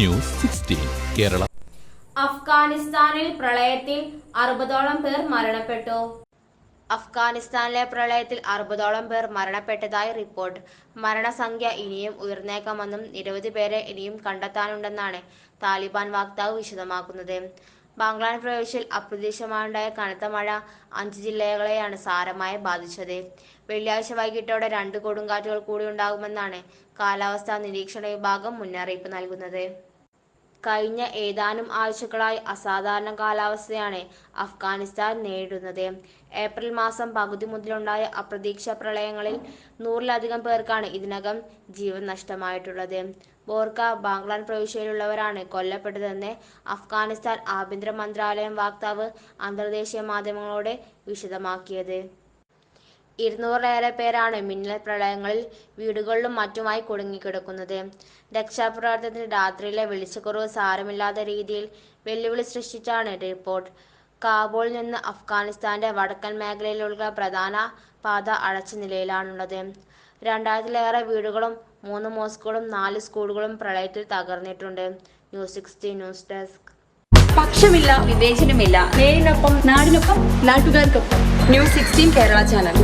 News sixteen Kerala. അഫ്ഗാനിസ്ഥാനിൽ പ്രളയത്തിൽ അറുപതോളം പേർ മരണപ്പെട്ടു. അഫ്ഗാനിസ്ഥാനിലെ പ്രളയത്തിൽ അറുപതോളം പേർ മരണപ്പെട്ടതായി റിപ്പോർട്ട്. മരണസംഖ്യ ഇനിയും ഉയർന്നേക്കാമെന്നും നിരവധി പേരെ ഇനിയും കണ്ടെത്താനുണ്ടെന്നാണ് താലിബാൻ വക്താവ് വിശദമാക്കുന്നത്. ബംഗ്ലാദേശ് പ്രവിശ്യയിൽ അപ്രതീക്ഷിതമായുണ്ടായ കനത്ത മഴ അഞ്ച് ജില്ലകളെയാണ് സാരമായി ബാധിച്ചത്. വെള്ളിയാഴ്ച വൈകിട്ടോടെ രണ്ട് കൊടുങ്കാറ്റുകൾ കൂടി ഉണ്ടാകുമെന്നാണ് കാലാവസ്ഥാ നിരീക്ഷണ വിഭാഗം മുന്നറിയിപ്പ് നൽകുന്നത്. കഴിഞ്ഞ ഏതാനും ആഴ്ചകളായി അസാധാരണ കാലാവസ്ഥയാണ് അഫ്ഗാനിസ്ഥാൻ നേരിടുന്നത്. ഏപ്രിൽ മാസം പകുതി മുതലുണ്ടായ അപ്രതീക്ഷ പ്രളയങ്ങളിൽ നൂറിലധികം പേർക്കാണ് ഇതിനകം ജീവൻ നഷ്ടമായിട്ടുള്ളത്. ബോർക്ക ബാഗ്ലാൻ പ്രവിശ്യയിലുള്ളവരാണ് കൊല്ലപ്പെട്ടതെന്ന് അഫ്ഗാനിസ്ഥാൻ ആഭ്യന്തര മന്ത്രാലയം വക്താവ് അന്തർദേശീയ മാധ്യമങ്ങളോട് വിശദമാക്കിയത്. ഇരുന്നൂറിലേറെ പേരാണ് മിന്നൽ പ്രളയങ്ങളിൽ വീടുകളിലും മറ്റുമായി കുടുങ്ങിക്കിടക്കുന്നത്. രക്ഷാപ്രവർത്തനത്തിന് രാത്രിയിലെ വെളിച്ചക്കുറവ് സാരമില്ലാത്ത രീതിയിൽ വെല്ലുവിളി സൃഷ്ടിച്ചാണ് റിപ്പോർട്ട്. കാബൂളിൽ നിന്ന് അഫ്ഗാനിസ്ഥാന്റെ വടക്കൻ മേഖലയിലുള്ള പ്രധാന പാത അടച്ച നിലയിലാണുള്ളത്. രണ്ടായിരത്തിലേറെ വീടുകളും മൂന്ന് മോസ്കുകളും നാല് സ്കൂളുകളും പ്രളയത്തിൽ തകർന്നിട്ടുണ്ട്. News sixty news desk. പക്ഷമില്ല വിവേചനമില്ല. നേരിനൊപ്പം നാടിനൊപ്പം നാട്ടുകാർക്കൊപ്പം. News sixteen Kerala channel.